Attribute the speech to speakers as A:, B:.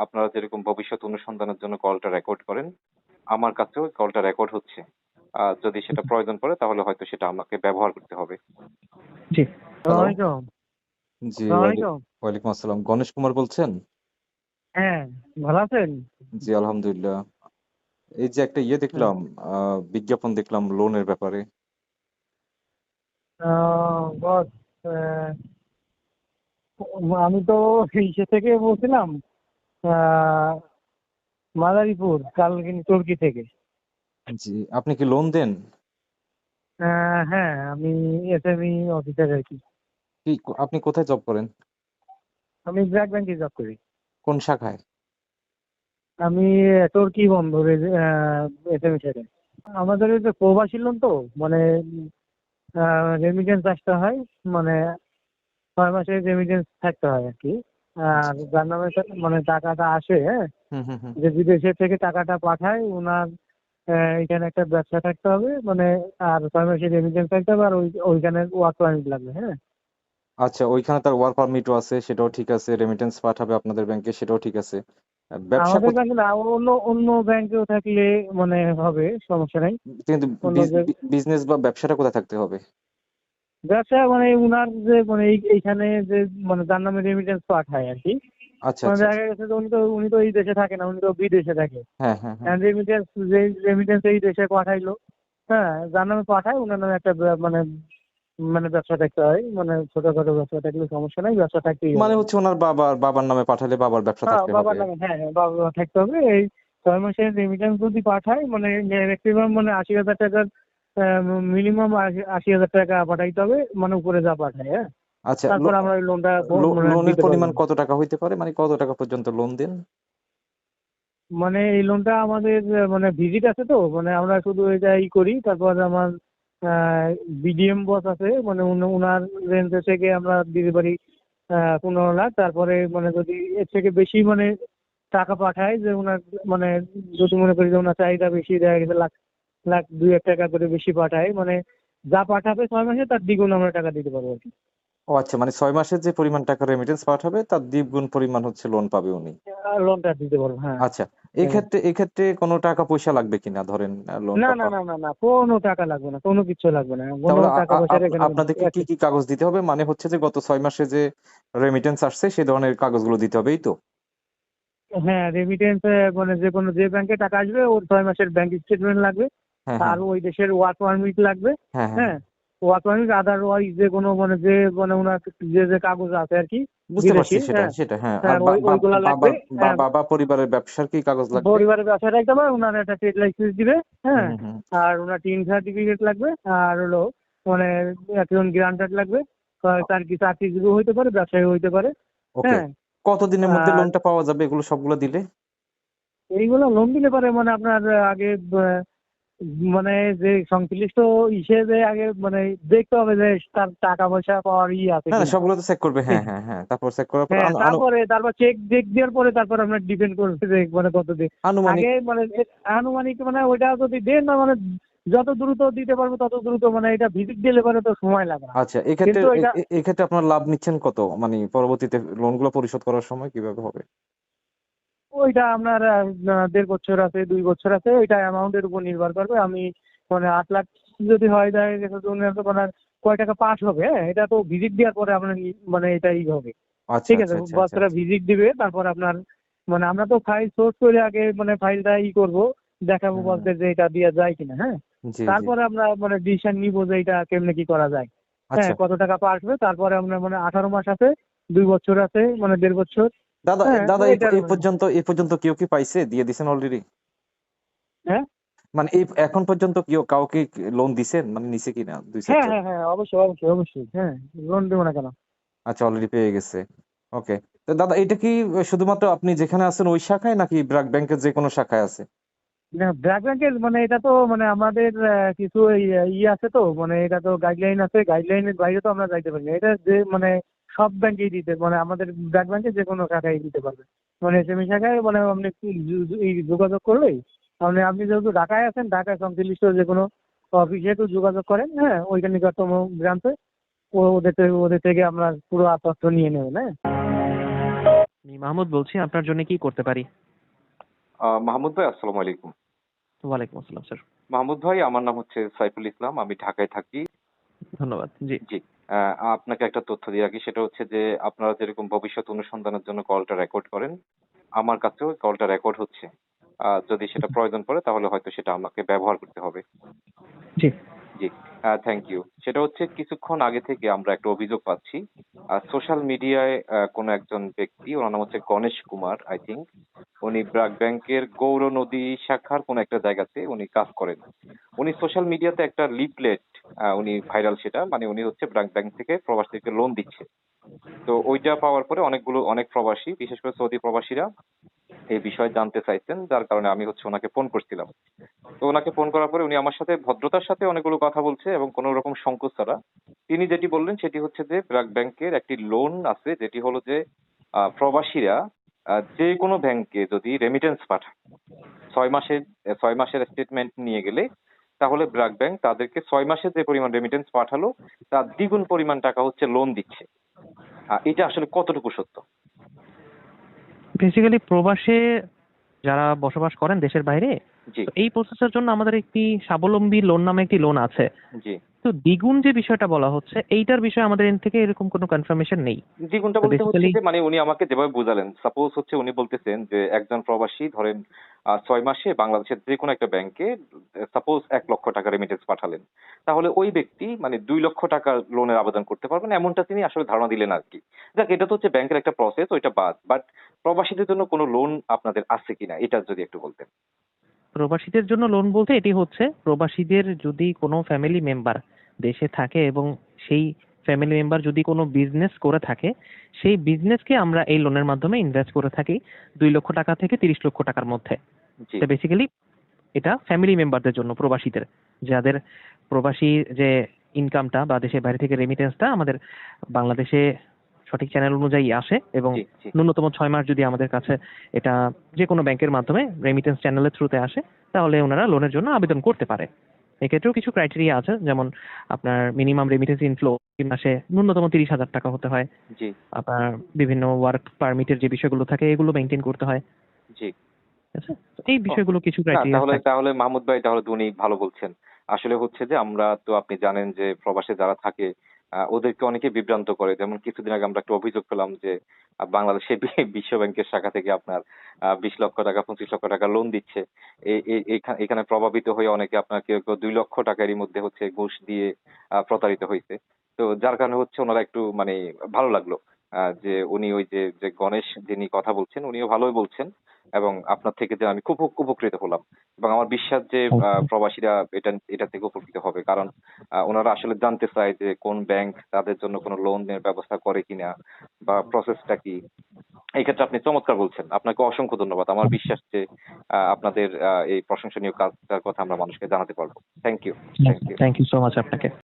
A: আপনারা যেরকম ভবিষ্যৎ অনুসন্ধানের জন্য কলটা রেকর্ড করেন আমার কাছেও কলটা রেকর্ড হচ্ছে। আহ, যদি সেটা প্রয়োজন পড়ে তাহলে হয়তো সেটা আমাকে ব্যবহার করতে হবে।
B: জি। আসসালামাইকুম
A: জি ওয়ালাইকুম আসসালাম। গণেশ কুমার বলছেন?
B: হ্যাঁ ভালো আছেন?
A: জি আলহামদুলিল্লাহ। এই যে একটা ইয়ে দেখলাম আহ, বিজ্ঞাপন দেখলাম লোনের ব্যাপারে।
B: আমি তো ইসে থেকে বলছিলাম মাদারীপুর কালকিনি তুর্কি থেকে।
A: জি আপনি কি লোন দেন?
B: হ্যাঁ আমি এসএমই অফিসার আর কি।
A: কি আপনি কোথায় জব করেন?
B: আমি ব্র্যাক ব্যাংকে জব করি।
A: কোন শাখায়?
B: আমি তুর্কি বন্দরে এসএমই থেকে। আমাদের ওই যে প্রবাসী লোন তো মানে রেমিটেন্স আসতে হয় মানে ছয় মাসের রেমিটেন্স থাকতে হয় আর কি। আর যার নামে মানে টাকাটা আসে হ্যাঁ? যে বিদেশে থেকে টাকাটা পাঠায় ওনার আহ, এখানে একটা ব্যবসা থাকতে হবে মানে আর ছয় মাসের রেমিটেন্স থাকতে হবে আর ওই ওইখানে ওয়ার্ক পারমিট লাগবে হ্যাঁ?
A: আচ্ছা ওইখানে তার ওয়ার্ক পারমিটও আছে সেটাও ঠিক আছে রেমিটেন্স পাঠাবে আপনাদের ব্যাংকে সেটাও ঠিক আছে। ব্যবসা
B: আমাদের ব্যাংকে না অন্য অন্য ব্যাংকেও থাকলে মানে হবে সমস্যা নাই।
A: কিন্তু বিজনেস বা ব্যবসাটা কোথায় থাকতে হবে?
B: ব্যবসা মানে উনার যে মানে এই- এইখানে যে মানে যার নামে রেমিটেন্স পাঠায় আর কি।
A: আচ্ছা
B: মানে
A: আচ্ছা
B: দেখা গেছে যে উনি তো উনি তো এই দেশে থাকে না উনি তো বিদেশে থাকে।
A: হ্যাঁ হ্যাঁ হ্যাঁ।
B: রেমিটেন্স যে রেমিটেন্স এই দেশে পাঠাইলো হ্যাঁ যার নামে পাঠায় ওনার নামে একটা মানে মানে ব্যবসা থাকতে হয়। মানে ছোটখাটো ব্যবসা থাকলে সমস্যা নাই ব্যবসা থাকতেই হবে।
A: মানে হচ্ছে ওনার বাবার বাবার নামে পাঠালে বাবার ব্যবসা
B: হ্যাঁ,
A: থাকতে
B: বাবার নামে হ্যাঁ হ্যাঁ বাবার থাকতে হবে। এই ছয় মাসের রেমিটেন্স যদি পাঠায় মানে ম্যাক্সিমাম মানে আশি হাজার টাকার মিনিমাম আশি হাজার টাকা পাঠাইতে হবে মানে উপরে যা পাঠায় হ্যাঁ?
A: আচ্ছা
B: তারপর আমরা ওই লোনটা
A: লোনের পরিমাণ কত টাকা হইতে পারে? মানে কত টাকা পর্যন্ত লোন দেন?
B: মানে এই লোনটা আমাদের মানে ভিজিট আছে তো মানে আমরা শুধু এটা ই করি তারপর আমার বিডিএম বস আছে মানে উনার রেঞ্জ থেকে আমরা দিতে পারি পনেরো লাখ তারপরে মানে যদি এর থেকে বেশি মানে টাকা পাঠায় যে ওনার মানে যদি মনে করি যে ওনার চাহিদা বেশি দেখা গেছে লাখ লাখ দুই এক টাকা করে বেশি পাঠায়। মানে যা পাঠাবে ছয় মাসে তার দ্বিগুণ আমরা টাকা দিতে পারব আর কি।
A: ও আচ্ছা মানে ছয় মাসের যে পরিমাণ টাকা রেমিটেন্স পাঠাবে তার দ্বিগুণ পরিমাণ হচ্ছে লোন পাবে উনি।
B: লোনটা দিতে পারব হ্যাঁ।
A: আচ্ছা এই ক্ষেত্রে এই ক্ষেত্রে কোনো টাকা পয়সা লাগবে কিনা ধরেন লোন
B: না না না না না কোনো টাকা লাগবে না কোনো কিছু লাগবে না। কোনো টাকা এখানে
A: আপনাদেরকে কি কি কাগজ দিতে হবে? মানে হচ্ছে যে গত ছয় মাসে যে রেমিটেন্স আসছে সেই ধরনের কাগজগুলো দিতে হবে এই তো?
B: হ্যাঁ রেমিটেন্স মানে যে কোনো যে ব্যাংকে টাকা আসবে ওর ছয় মাসের ব্যাংক স্টেটমেন্ট লাগবে। আর
A: হ্যাঁ।
B: ওই দেশের ওয়ার্ক পারমিট লাগবে
A: হ্যাঁ হ্যাঁ।
B: হ্যাঁ। ওয়ার্ক পারমিট আদারওয়াইজ যে কোনো মানে যে মানে ওনার যে যে কাগজ আছে আর কি
A: বুঝতে পারছি সেটা
B: হ্যাঁ।
A: সেটা হ্যাঁ।
B: হ্যাঁ, হ্যাঁ।
A: বাবা পরিবারের ব্যবসার কি কাগজ লাগবে?
B: পরিবারের ব্যবসা রাখতে পারে ওনার একটা ট্রেড লাইসেন্স দিবে হ্যাঁ। আর ওনার টিন সার্টিফিকেট লাগবে আর হলো মানে একজন গ্রান্টার লাগবে তার কি চাকরিজীবী হইতে পারে ব্যবসায়ী হইতে পারে হ্যাঁ।
A: কতদিনের মধ্যে লোনটা পাওয়া যাবে? এগুলো সবগুলো দিলে?
B: এইগুলো লোন দিলে পারে মানে আপনার আগে মানে যে সংশ্লিষ্ট ইসে যে আগে মানে দেখতে হবে যে তার টাকা পয়সা পাওয়ার ই আছে
A: না। সবগুলো তো চেক করবে। হ্যাঁ হ্যাঁ হ্যাঁ তারপর চেক করার পর
B: হ্যাঁ তারপরে তারপর চেক চেক দেওয়ার পরে তারপর আপনার ডিপেন্ড করবে যে মানে কত দিন
A: আনুমানিক।
B: আগে মানে আনুমানিক মানে ওইটা যদি দেন না মানে যত দ্রুত দিতে পারব তত দ্রুত মানে এটা ভিজিট দিলে পরে তো সময় লাগে না।
A: আচ্ছা এক্ষেত্রে এক্ষেত্রে আপনার লাভ নিচ্ছেন কত? মানে পরবর্তীতে লোনগুলো পরিশোধ করার সময় কীভাবে হবে?
B: ওইটা আপনার দেড় বছর আছে দুই বছর আছে ওইটা অ্যামাউন্টের উপর নির্ভর করবে। আমি মানে আট লাখ যদি হয় যায় গেছে তো আপনার কয় টাকা পাস হবে হ্যাঁ? এটা তো ভিজিট দেওয়ার পরে আপনার মানে এটা ই হবে।
A: আচ্ছা
B: ঠিক
A: আচ্ছা
B: আছে
A: আচ্ছা
B: বাচ্চারা
A: আচ্ছা।
B: ভিজিট দিবে তারপর আপনার মানে আমরা তো ফাইল সোর্স করে আগে মানে ফাইলটা ই করব দেখাবো। বলতে যে এটা দেওয়া যায় কিনা হ্যাঁ? তারপরে আমরা মানে ডিসিশন নিব যে এটা কেমনে কি করা যায়।
A: আচ্ছা।
B: হ্যাঁ কত টাকা পাস হবে তারপরে আমরা মানে আঠারো মাস আছে দুই বছর আছে মানে দেড় বছর।
A: দাদা
B: হ্যাঁ,
A: দাদা এই পর্যন্ত এই পর্যন্ত কেউ কি পাইছে? দিয়ে দিছেন অলরেডি
B: হ্যাঁ?
A: মানে এই এখন পর্যন্ত কেউ কাউকে লোন দিছেন? মানে নিছে কিনা? দুই
B: হ্যাঁ হ্যাঁ হ্যাঁ অবশ্যই অবশ্যই অবশ্যই হ্যাঁ লোন দেবো না কেন?
A: আচ্ছা অলরেডি পেয়ে গেছে। ওকে তো দাদা এটা কি শুধুমাত্র আপনি যেখানে আছেন ওই শাখায় নাকি ব্র্যাক ব্যাংকের যে কোনো শাখায় আছে?
B: না ব্র্যাক ব্যাংকের মানে এটা তো মানে আমাদের কিছু এই, আহ, ই আছে তো মানে এটা তো গাইডলাইন আছে গাইডলাইনের বাইরে তো আমরা যাইতে পারি না। এটা যে মানে সব ব্যাংকেই দিতে মানে আমাদের ব্র্যাক ব্যাংকে যে কোনো শাখায় দিতে পারবে। মানে এসএমই শাখায় মানে আপনি যোগাযোগ করলেই আপনি আপনি যেহেতু ঢাকায় আছেন ঢাকায় সংশ্লিষ্ট যে কোনো অফিসে তো যোগাযোগ করেন হ্যাঁ ওইখানে নিকটতম ব্রাঞ্চে ওদের থেকে ওদের থেকে আমরা পুরো তথ্য নিয়ে নেবেন হ্যাঁ
C: আমি মাহমুদ বলছি আপনার জন্য কি করতে পারি?
A: আহ, মাহমুদ ভাই আসসালামু আলাইকুম।
C: ওয়ালাইকুম আসসালাম স্যার।
A: মাহমুদ ভাই আমার নাম হচ্ছে সাইফুল ইসলাম আমি ঢাকায় থাকি।
C: ধন্যবাদ জি।
A: জি। আপনাকে একটা তথ্য দিয়ে রাখি সেটা হচ্ছে যে আপনারা যেরকম ভবিষ্যৎ অনুসন্ধানের জন্য কলটা রেকর্ড করেন আমার কাছেও কলটা রেকর্ড হচ্ছে। যদি সেটা প্রয়োজন পড়ে তাহলে হয়তো সেটা আমাকে ব্যবহার করতে হবে।
C: জি।
A: জি থ্যাংক ইউ সেটা হচ্ছে কিছুক্ষণ আগে থেকে আমরা একটা অভিযোগ পাচ্ছি। সোশ্যাল মিডিয়ায় কোন একজন ব্যক্তি ওনার নাম হচ্ছে গণেশ কুমার আই থিঙ্ক উনি ব্র্যাক ব্যাংকের গৌর নদী শাখার কোন একটা জায়গাতে উনি কাজ করেন। উনি সোশ্যাল মিডিয়াতে একটা লিফলেট উনি ভাইরাল সেটা মানে উনি হচ্ছে ব্র্যাক ব্যাংক থেকে প্রবাসীদেরকে লোন দিচ্ছে। তো ওইটা পাওয়ার পরে অনেকগুলো, অনেক প্রবাসী, বিশেষ করে সৌদি প্রবাসীরা এই বিষয়ে জানতে চাইছেন, যার কারণে আমি হচ্ছে ওনাকে ফোন করছিলাম। তো ওনাকে ফোন করার পরে উনি আমার সাথে ভদ্রতার সাথে অনেকগুলো কথা বলছে এবং কোনো রকম সংকোচ ছাড়া। তিনি যেটি বললেন সেটি হচ্ছে যে ব্র্যাক ব্যাংকের একটি লোন আছে, যেটি হলো যে প্রবাসীরা যে কোনো ব্যাংকে যদি রেমিটেন্স পাঠায় ছয় মাসের ছয় মাসের স্টেটমেন্ট নিয়ে গেলে তাহলে ব্র্যাক ব্যাংক তাদেরকে ছয় মাসে যে পরিমাণ রেমিটেন্স পাঠালো তার দ্বিগুণ পরিমাণ টাকা হচ্ছে লোন দিচ্ছে। এটা আসলে কতটুকু সত্য?
C: বেসিক্যালি প্রবাসে যারা বসবাস করেন দেশের বাইরে এই প্রসেসের জন্য আমাদের একটি স্বাবলম্বী লোন নামে একটি লোন আছে।
A: জি।
C: তো দ্বিগুণ যে বিষয়টা বলা হচ্ছে এইটার বিষয়ে আমাদের এন থেকে এরকম কোনো কনফার্মেশন নেই।
A: দ্বিগুণটা বলতে হচ্ছে যে মানে উনি আমাকে যেভাবে বুঝালেন সাপোজ হচ্ছে উনি বলতেছেন যে একজন প্রবাসী ধরেন ছয় মাসে বাংলাদেশের যে কোনো একটা ব্যাংকে সাপোজ এক লক্ষ টাকা রেমিটেন্স পাঠালেন। তাহলে ওই ব্যক্তি মানে দুই লক্ষ টাকার লোনের আবেদন করতে পারবেন এমনটা তিনি আসলে ধারণা দিলেন আর কি যাক এটা তো হচ্ছে ব্যাংকের একটা প্রসেস ওইটা বাদ। বাট প্রবাসীদের জন্য কোনো লোন আপনাদের আছে কিনা এটা যদি একটু বলতেন।
C: প্রবাসীদের জন্য লোন বলতে এটি হচ্ছে প্রবাসীদের যদি কোনো ফ্যামিলি মেম্বার দেশে থাকে এবং সেই ফ্যামিলি মেম্বার যদি কোনো বিজনেস করে থাকে সেই বিজনেসকে আমরা এই লোনের মাধ্যমে ইনভেস্ট করে থাকি দুই লক্ষ টাকা থেকে তিরিশ লক্ষ টাকার মধ্যে। এটা বেসিক্যালি এটা ফ্যামিলি মেম্বারদের জন্য প্রবাসীদের। যাদের প্রবাসী যে ইনকামটা বা দেশের বাইরে থেকে রেমিটেন্সটা আমাদের বাংলাদেশে সঠিক চ্যানেল অনুযায়ী আসে এবং ন্যূনতম ছয় মাস যদি আমাদের কাছে এটা যে কোনো ব্যাংকের মাধ্যমে রেমিটেন্স চ্যানেলের থ্রুতে আসে তাহলে ওনারা লোনের জন্য আবেদন করতে পারে। এক্ষেত্রেও কিছু ক্রাইটেরিয়া আছে যেমন আপনার মিনিমাম রেমিটেন্স ইনফ্লো মাসে ন্যূনতম তিরিশ হাজার টাকা হতে হয়। আপনার বিভিন্ন ওয়ার্ক পারমিটের যে বিষয়গুলো থাকে এগুলো মেনটেন করতে হয়।
A: জি।
C: এই বিষয়গুলো কিছু ক্রাইটেরিয়া
A: তাহলে তাহলে মাহমুদ ভাই তাহলে উনি ভালো বলছেন। আসলে হচ্ছে যে আমরা তো আপনি জানেন যে প্রবাসে যারা থাকে ওদেরকে অনেকে বিভ্রান্ত করে। যেমন কিছুদিন আগে আমরা একটা অভিযোগ পেলাম যে বাংলাদেশে বিশ্ব ব্যাংকের শাখা থেকে আপনার বিশ লক্ষ টাকা, পঁচিশ লক্ষ টাকা লোন দিচ্ছে। এখানে প্রভাবিত হয়ে অনেকে আপনার কেউ কেউ দুই লক্ষ টাকারই মধ্যে হচ্ছে ঘুষ দিয়ে প্রতারিত হয়েছে। তো যার কারণে হচ্ছে ওনারা একটু মানে ভালো লাগল। যে উনি ওই যে যে গণেশ যিনি কথা বলছেন উনিও ভালোই বলছেন এবং আপনার থেকে যে আমি খুব উপকৃত হলাম। এবং আমার বিশ্বাস যে প্রবাসীরা এটা এটা থেকে উপকৃত হবে। কারণ ওনারা আসলে জানতে চায় যে কোন ব্যাংক তাদের জন্য কোনো লোনের ব্যবস্থা করে কিনা বা প্রসেসটা কি। এই ক্ষেত্রে আপনি চমৎকার বলছেন। আপনাকে অসংখ্য ধন্যবাদ। আমার বিশ্বাস যে আপনাদের আহ, এই প্রশংসনীয় কাজটার কথা আমরা মানুষকে জানাতে পারব। Thank you
C: thank you so much আপনাকে।